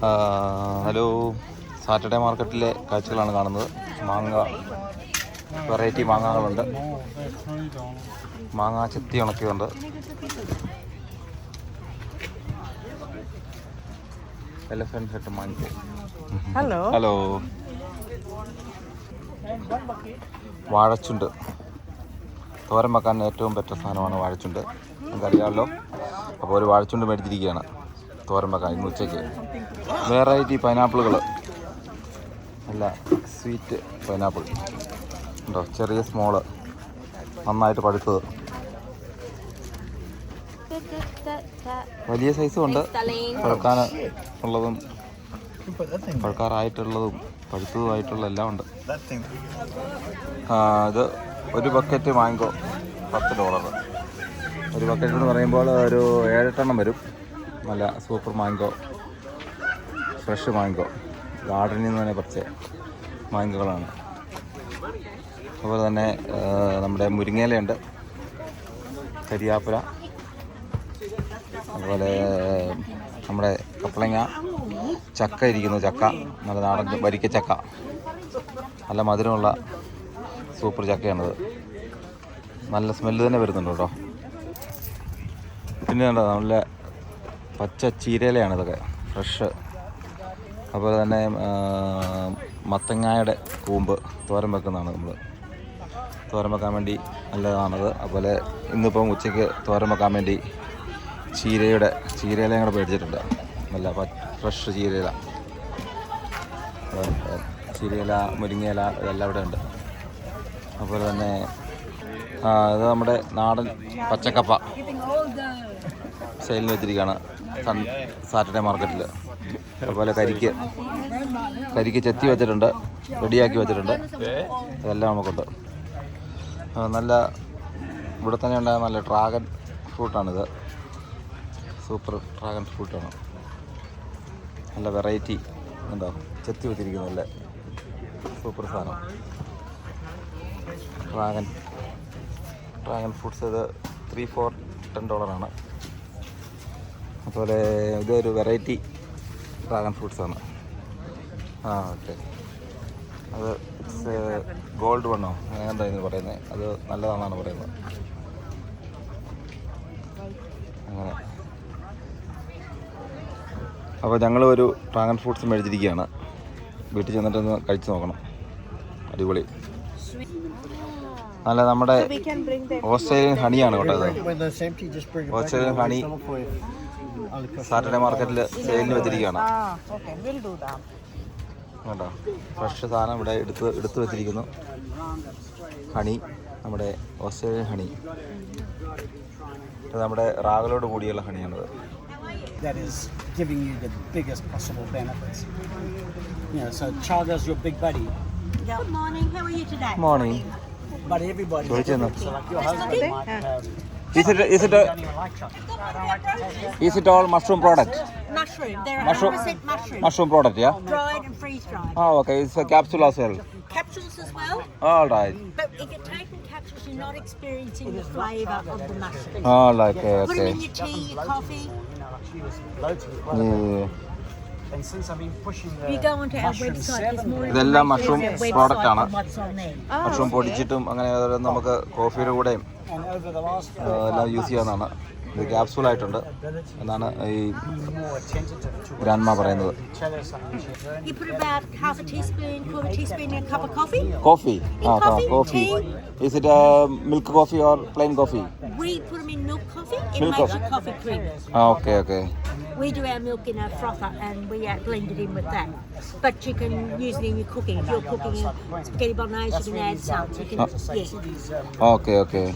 Hello. Saturday മാർക്കറ്റിലെ കാഴ്ചകളാണ് കാണുന്നത്. മാങ്ങ വെറൈറ്റി മാങ്ങകളുണ്ട്. മാങ്ങ ചെത്തി ഉണക്കിയുണ്ട് എലഫന്റ് ഹെഡ് മാങ്ങ. ഹലോ ഹലോ വാഴച്ചുണ്ട്. തോരൻ വെക്കാൻ ഏറ്റവും ബെറ്റർ സാധനമാണ് വാഴച്ചുണ്ട്. നമുക്കറിയാമല്ലോ. അപ്പോൾ ഒരു വാഴച്ചുണ്ട് മേടിച്ചിരിക്കുകയാണ്. തോരൻ വെക്കാൻ ഇന്ന് ഉച്ചയ്ക്ക്. വെറൈറ്റി പൈനാപ്പിളുകൾ അല്ല സ്വീറ്റ് പൈനാപ്പിൾ. ഉണ്ടോ? ചെറിയ സ്മോൾ. നന്നായിട്ട് പഴുത്തത്. വലിയ സൈസും ഉണ്ട്. പഴുക്കാൻ ഉള്ളതും പഴുക്കാറായിട്ടുള്ളതും പഴുത്തതുമായിട്ടുള്ള എല്ലാം ഉണ്ട്. ഇത് ഒരു ബക്കറ്റ് മാങ്കോ പത്ത് ഡോളർ ഒരു ബക്കറ്റ് എന്ന് പറയുമ്പോൾ ഒരു ഏഴെട്ടെണ്ണം വരും. നല്ല സൂപ്പർ മാങ്കോ ഫ്രഷ് മാങ്കോ ഗാർഡനിൽ നിന്ന് തന്നെ പറിച്ച മാങ്കോകളാണ് അതുപോലെ തന്നെ നമ്മുടെ മുരിങ്ങയിലുണ്ട് കരിയാപ്പുര. അതുപോലെ നമ്മുടെ കപ്പളങ്ങ ചക്ക ഇരിക്കുന്നു ചക്ക. നല്ല നാടൻ വരിക്ക ചക്ക. നല്ല മധുരമുള്ള സൂപ്പർ ചക്കയാണത്. നല്ല സ്മെല്ല് തന്നെ വരുന്നുണ്ട് കേട്ടോ. പിന്നെ നല്ല പച്ച ചീരയിലയാണ് ഇതൊക്കെ. ഫ്രഷ്. അതുപോലെ തന്നെ മത്തങ്ങായുടെ കൂമ്പ് തോരൻ വെക്കുന്നതാണ് നമ്മൾ തോരൻ വെക്കാൻ വേണ്ടി നല്ലതാണത്. അതുപോലെ ഇന്നിപ്പം ഉച്ചയ്ക്ക് തോരൻ വെക്കാൻ വേണ്ടി ചീരയുടെ ചീരയില കൂടെ മേടിച്ചിട്ടുണ്ട്. നല്ല ഫ്രഷ് ചീരയില. ചീരയില മുരിങ്ങയില ഇതെല്ലാം ഇവിടെ ഉണ്ട്. അതുപോലെ തന്നെ ഇത് നമ്മുടെ നാടൻ പച്ചക്കപ്പ. സെയിലിന് വെച്ചിരിക്കുകയാണ് സാറ്റർഡേ മാർക്കറ്റിൽ അതുപോലെ കരിക്ക്. കരിക്ക് ചെത്തി വെച്ചിട്ടുണ്ട്. റെഡിയാക്കി വെച്ചിട്ടുണ്ട്. ഇതെല്ലാം നമുക്കുണ്ട്. നല്ല ഇവിടെ തന്നെ ഉണ്ടായ നല്ല ഡ്രാഗൺ ഫ്രൂട്ടാണിത്. സൂപ്പർ ഡ്രാഗൺ ഫ്രൂട്ടാണ്. നല്ല വെറൈറ്റി ഉണ്ടോ? ചെത്തി വെച്ചിരിക്കുന്നല്ലേ സൂപ്പർ സാധനം. ഡ്രാഗൺ ഡ്രാഗൺ ഫ്രൂട്ട്സ് ഇത് ത്രീ ഫോർ ടെൻ ഡോളറാണ് അതുപോലെ ഇതൊരു വെറൈറ്റി ഡ്രാഗൺ ഫ്രൂട്ട്സ് ആണ്. ആ ഓക്കെ അത് ഗോൾഡ് വണ്ണോ അങ്ങനെ എന്താ ഇതിന് പറയുന്നത് അത് നല്ലതാണെന്നാണ് പറയുന്നത്. അങ്ങനെ. അപ്പോൾ ഞങ്ങൾ ഒരു ഡ്രാഗൺ ഫ്രൂട്ട്സ് മേടിച്ചിരിക്കുകയാണ്. വീട്ടിൽ ചെന്നിട്ടൊന്ന് കഴിച്ചു നോക്കണം. അടിപൊളി. നല്ല നമ്മുടെ. ഓസ്ട്രേലിയൻ ഹണിയാണ് കേട്ടോ ഓസ്ട്രേലിയൻ When സാറ്റർഡേ മാർക്കറ്റിൽ സെയിലിന് വെച്ചിരിക്കുകയാണ് Ah, okay, we'll do that. കേട്ടോ ഫ്രഷ് സാധനം ഇവിടെ എടുത്ത് എടുത്ത് വെച്ചിരിക്കുന്നു ഹണി നമ്മുടെ ഓസ്ട്രേലിയൻ ഹണി ഇത് നമ്മുടെ റാഗലോട് കൂടിയുള്ള ഹണിയാണിത് that is giving you the biggest possible benefits. You know, so chaga's your big buddy, Good morning. How are you today? Morning. but everybody. So like your husband might have. Is it, is it, a, like. Is it all mushroom product? Mushroom. They're Mushroom. 100% mushroom. Mushroom product, yeah? Dried and freeze dried. Oh, okay. It's a capsule as well. Capsules as well. All right. But if you're taking capsules, you're not experiencing the flavour of the mushroom. All right. Okay. Put them okay. in your tea, your coffee. It. Yeah. And since I've been pushing the You go onto our mushroom website. seven, There's more ഇതെല്ലാം information mushroom on our product website ആണ്. than what's on there. Mushroom പൊടിച്ചിട്ടും അങ്ങനെ ഓരോന്ന് നമുക്ക് കോഫിയുടെ കൂടെയും and over the last ആ, എല്ലാം use ചെയ്യാവുന്നതാണ് ഇത് ക്യാപ്സൂൾ ആയിട്ടുണ്ട് ability എന്നാണ് ഈ to be more attentive to grandma പറയുന്നത് tell her something she's learning. You put about half a teaspoon, quarter teaspoon in a cup of coffee. Coffee ah coffee, coffee tea. Is it milk coffee or plain coffee We put them in milk coffee. It Milk makes coffee. your coffee cream. Ah okay okay We do our milk in a frother and we uh, blend it in with that. But you can use it in your cooking. If you're cooking spaghetti bolognese, you can add some. You can, yeah. Okay okay